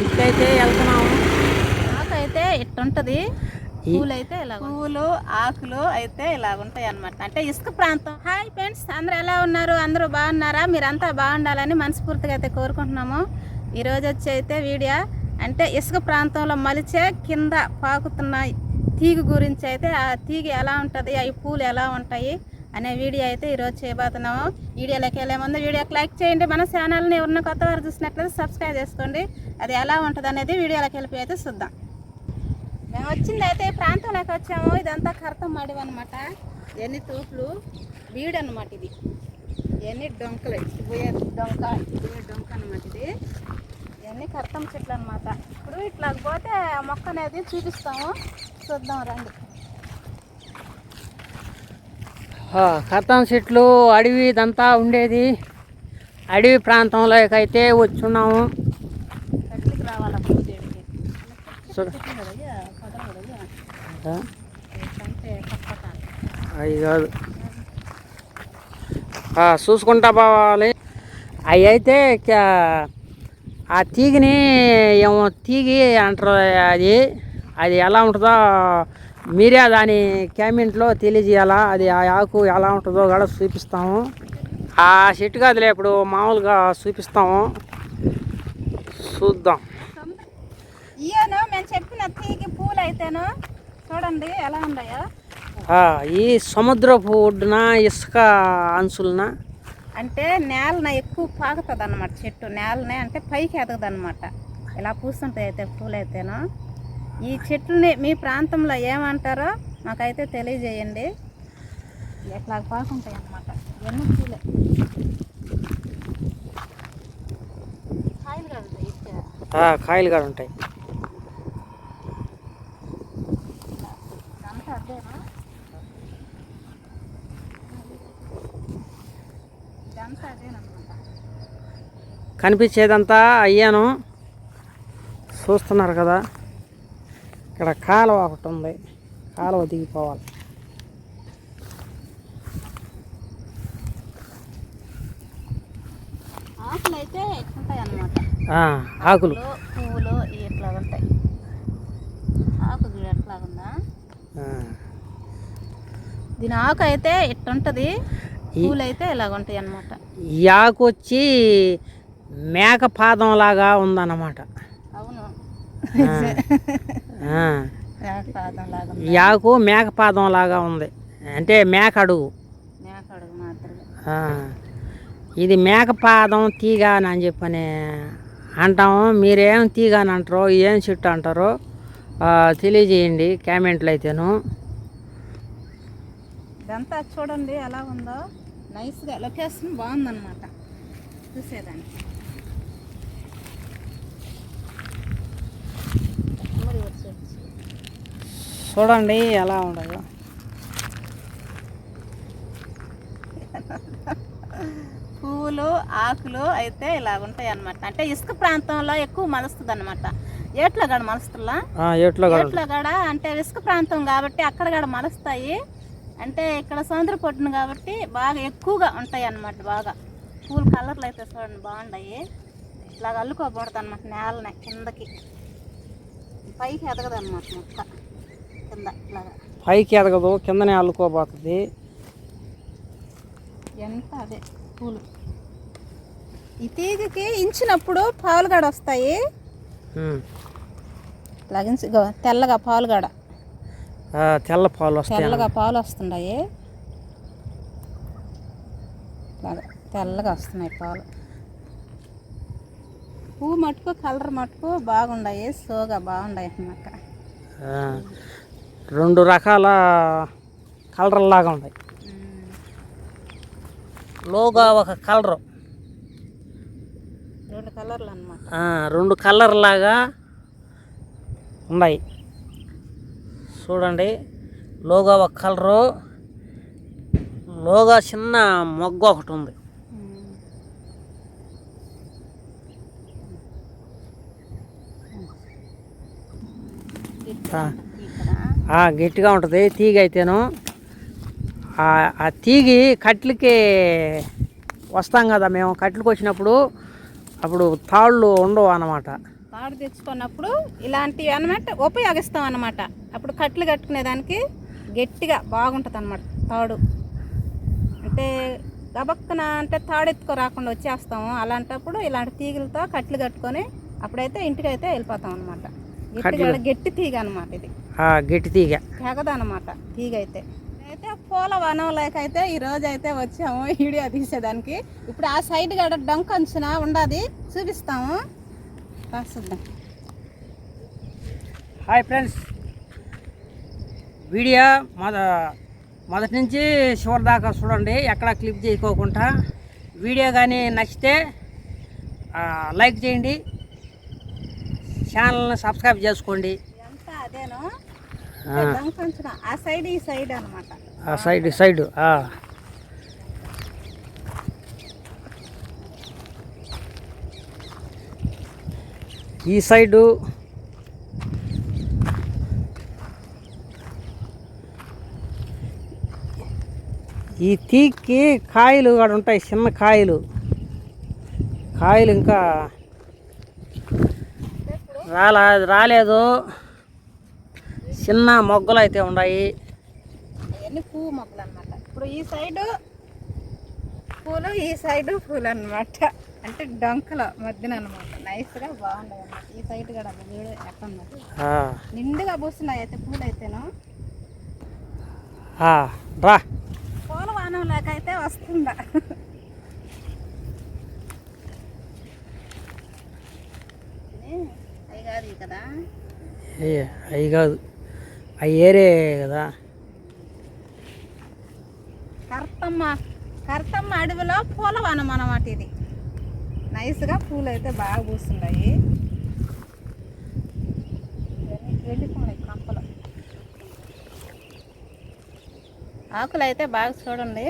ఇంటికైతే వెళ్తున్నాము. ఆకైతే ఇట్టుంటది. పూలు అయితే ఇలా పువ్వులు ఆకులు అయితే ఇలా ఉంటాయి అన్నమాట అంటే ఇసుక ప్రాంతం. హాయ్ ఫ్రెండ్స్ అందరూ ఎలా ఉన్నారు? అందరూ బాగున్నారా? మీరంతా బాగుండాలని మనస్ఫూర్తిగా అయితే కోరుకుంటున్నాము. ఈ రోజు వచ్చి అయితే వీడియో. అంటే ఇసుక ప్రాంతంలో మలిచే కింద పాకుతున్న తీగ గురించి అయితే ఆ తీగ ఎలా ఉంటుంది అవి పూలు ఎలా ఉంటాయి అనే వీడియో అయితే ఈరోజు చేయబోతున్నాము. వీడియోలోకి వెళ్ళే ముందు వీడియోకి లైక్ చేయండి. మన ఛానల్ని ఎవరిని కొత్త వారు చూసినట్లయితే సబ్స్క్రైబ్ చేసుకోండి. అది ఎలా ఉంటుంది అనేది వీడియోలోకి వెళ్ళిపోయి అయితే చూద్దాం. మేము వచ్చింది అయితే ఈ ప్రాంతంలోకి వచ్చాము. ఇదంతా కర్తం మడివి అనమాట ఎన్ని తూపులు బీడు అనమాట ఇది. ఇవన్నీ డొంకలు? ఇటు పోయే డొంక పోయే డొంక అనమాట ఇది. ఇవన్నీ కర్తం చెట్లు అనమాట ఇప్పుడు ఇట్లా పోతే మొక్క అనేది చూపిస్తాము. చూద్దాం రండి. కర్తం చెట్లు అడవి ఇదంతా ఉండేది. అడవి ప్రాంతంలోకి అయితే వచ్చున్నాము కట్లికి రావాలి అప్పుడు దేవుడికి చూడ చెట్లు కదా ఇయ్య, పొదలు కదా ఇయ్య. ఆ, ఇట్లంటే చూడు. అవి కాదు. చూసుకుంటా పోవాలి అవి అయితే ఆ తీగిని ఏమో తీగి అంటారు అది. అది ఎలా ఉంటుందో మీరే దాని క్యామింట్లో తెలియజేయాలా? అది ఆ ఆకు ఎలా ఉంటుందో కూడా చూపిస్తాము. ఆ చెట్టు కాదులే ఇప్పుడు మామూలుగా చూపిస్తాము. చూద్దాం. తీగి పూలు అయితేను చూడండి ఎలా ఉన్నాయో? ఈ సముద్రపు ఒడ్డున ఇసుక అంచులన. అంటే నేలన ఎక్కువ పాకుతుంది అనమాట చెట్టు. నేలనే అంటే పైకి ఎదగదు అనమాట ఇలా పూస్తుంటాయి అయితే పూలు అయితేను ఈ చెట్లని మీ ప్రాంతంలో ఏమంటారో మాకైతే తెలియజేయండి. ఎట్లా పాకుంటాయి అనమాట ఇవన్నీ పూలే కాయలు కాదు కాయలు కూడా ఉంటాయి ఇదంతా అదేనా ఇదంతా అదేనమాట కనిపించేదంతా అయ్యాను. చూస్తున్నారు కదా ఇక్కడ కాలువ ఒకటి ఉంది. కాలువ దిగిపోవాలి. ఆకులు. అనమాట పువ్వులు ఇట్లా ఉంటాయి ఆకు ఎట్లాగుందా? దీని ఆకు అయితే ఇట్టుంటది పూలు అయితే ఇలాగ ఉంటాయి అన్నమాట ఈ ఆకు వచ్చి మేక పాదం లాగా ఉందన్నమాట పాదం ఆకు మేక పాదం లాగా ఉంది. అంటే మేక అడుగు ఇది మేకపాదం తీగ అని చెప్పని అంటాము మీరేం తీగ అని అంటారో ఏం చెట్టు అంటారో తెలియజేయండి కామెంట్లు అయితేను. ఇదంతా చూడండి ఎలా ఉందో. నైస్గా లొకేషన్ బాగుందన్నమాట. చూసేదానికి మరి వచ్చేసి. చూడండి ఎలా ఉండదు. పువ్వులు ఆకులు అయితే ఇలా ఉంటాయి అన్నమాట అంటే ఇసుక ప్రాంతంలో ఎక్కువ మలుస్తుంది అనమాట ఏట్ల గడ మలుస్తులా ఆ, ఎట్లో కూడా. ఏట్ల గడ అంటే ఇసుక ప్రాంతం కాబట్టి అక్కడ గడ మలుస్తాయి. అంటే ఇక్కడ సముద్ర పొట్టును కాబట్టి బాగా ఎక్కువగా ఉంటాయి అన్నమాట బాగా. పూల కలర్లు అయితే చూడండి బాగున్నాయి ఇలాగ అల్లుకోకూడదు అనమాట నేలనే కిందకి. పైకి ఎదగదు అనమాట మొక్క. పైకి ఎదగదు కిందనే అల్లుకోబోతుంది. ఎంత అదే పూలు. ఈ తీగకి ఇంచినప్పుడు పావులుగాడ వస్తాయి. లగించి తెల్లగా పావులుగాడ. తెల్ల పాలు వస్తాయి తెల్లగా పాలు వస్తున్నాయి. తెల్లగా వస్తున్నాయి పాలు పువ్వు మటుకు కలర్ మటుకు బాగున్నాయి సోగా బాగున్నాయి అన్నమాట. రెండు రకాల కలర్ లాగా ఉన్నాయి లోగా ఒక కలరు. రెండు కలర్లు అన్నమాట. ఆ, రెండు కలర్ లాగా ఉన్నాయి. చూడండి లోగా ఒక కలరు లోగా చిన్న మొగ్గ ఒకటి ఉంది. ఆ, గట్టిగా ఉంటుంది. తీగ అయితేను. ఆ తీగి కట్లకి వస్తాం కదా మేము. కట్లకి వచ్చినప్పుడు అప్పుడు తాళ్ళు ఉండవు అన్నమాట. తాడు తెచ్చుకున్నప్పుడు ఇలాంటివి అనమాట ఉపయోగిస్తాం అన్నమాట. అప్పుడు కట్లు కట్టుకునేదానికి గట్టిగా బాగుంటుంది అన్నమాట తాడు. అంటే గబక్కన అంటే తాడు ఎత్తుకో రాకుండా వచ్చేస్తాము. అలాంటప్పుడు ఇలాంటి తీగలతో కట్లు కట్టుకొని అప్పుడైతే ఇంటికైతే వెళ్ళిపోతాం అనమాట గట్టిగా గట్టి తీగ అనమాట ఇది. గట్టి తీగ. తెగదనమాట తీగ అయితే. అయితే పూల వనంలోకైతే ఈ రోజు అయితే వచ్చాము వీడియో తీసేదానికి. ఇప్పుడు ఆ సైడ్ గడ డొంక అంచున ఉండదు. చూపిస్తాము. చూద్దాం. Hi friends. వీడియో మొద మొదటి నుంచి చివరి దాకా చూడండి ఎక్కడ క్లిప్ చేయకోకుండా. వీడియో కానీ నచ్చితే లైక్ చేయండి. ఛానల్ని సబ్స్క్రైబ్ చేసుకోండి. ఆ, సైడ్ ఈ సైడ్ అనమాట ఆ సైడ్ సైడ్ ఆ. ఈ సైడు ఈ తీక్కి కాయలు అక్కడ ఉంటాయి చిన్న కాయలు. కాయలు ఇంకా రాలా రాలేదు. చిన్న మొగ్గలు అయితే ఉన్నాయి పువ్వు మొక్కలు అనమాట ఇప్పుడు ఈ సైడ్ పూలు ఈ సైడ్ పూలు అనమాట అంటే డొంకల మధ్యన అనమాట నైస్గా బాగున్నాయి ఈ సైడ్ కూడా ఆ, నిండుగా పూస్తున్నాయి అయితే పూలు అయితేను రా. పూల వానం లేక అయితే వస్తుందా. అవి కాదు. అవి కాదు. అవి ఏరే కదా. కర్తమ్మ కర్తమ్మ అడవిలో పూల వనం అన్నమాట ఇది. నైస్గా పూలు అయితే బాగా పూస్తున్నాయి వెళ్ళిపోయినాయి కంపలు. ఆకులు అయితే బాగా చూడండి.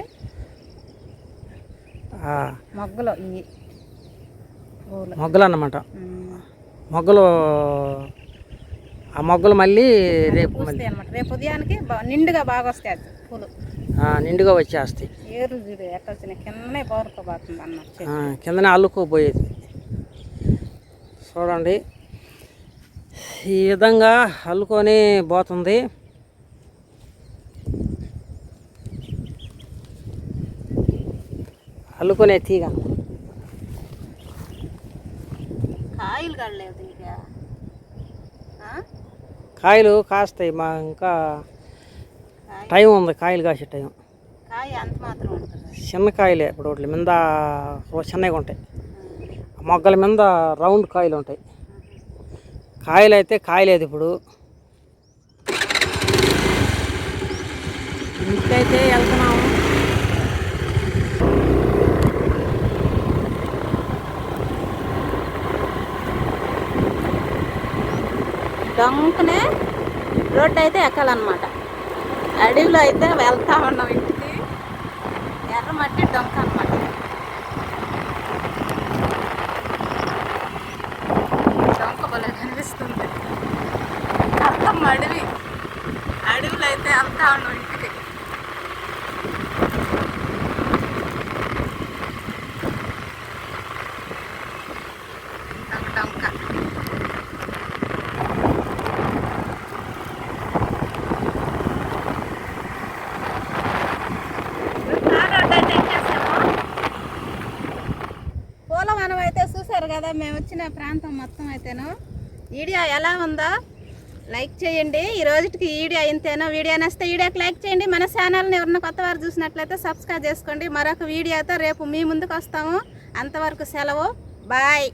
ఆ, మొగ్గలు ఇవి మొగ్గలు అన్నమాట. మొగ్గలు ఆ మొగ్గలు మళ్ళీ రేపు మళ్ళీ. రేపు ఉదయానికి నిండుగా బాగా వస్తాయి పూలు. నిండుగా వచ్చేస్తాయి. ఏరు చూడు ఎక్కడ వచ్చినాయి కిందనే పౌరుకోబోతుంది అన్న ఆ, కిందనే అల్లుకోపోయేది. చూడండి. ఈ విధంగా అల్లుకొని పోతుంది. అల్లుకునే తీగ. కాయలు ఆ? కాయలు కాస్తాయి మా ఇంకా టైం ఉంది కాయలు కాసే టైం. చిన్న కాయలే ఇప్పుడు వాటి మీద చిన్నగా ఉంటాయి. మొగ్గల మీద రౌండ్ కాయలు ఉంటాయి. కాయలు అయితే కాయలేదు ఇప్పుడు. ఇంటికైతే వెళ్తున్నాము డొంకనే రోడ్డు అయితే ఎక్కాలన్నమాట. అడవిలో అయితే వెళ్తా ఉన్నాం ఇంటికి. ఎర్రమట్టి డొంక అనమాట డొంక భలే కనిపిస్తుంది. అర్థం అడవి. అడవిలో అయితే వెళ్తా ఉన్నాం ఇంటికి డొంక డొంక మనం అయితే చూసారు కదా మేము వచ్చిన ప్రాంతం మొత్తం అయితేను. వీడియో ఎలా ఉందో లైక్ చేయండి. ఈ రోజుకి వీడియో ఇంతేనో? వీడియో నచ్చితే వీడియోకి లైక్ చేయండి. మన ఛానల్ని ఎవరన్నా కొత్త వారు చూసినట్లయితే సబ్స్క్రైబ్ చేసుకోండి. మరొక వీడియోతో రేపు మీ ముందుకు వస్తాము. అంతవరకు సెలవు. బాయ్.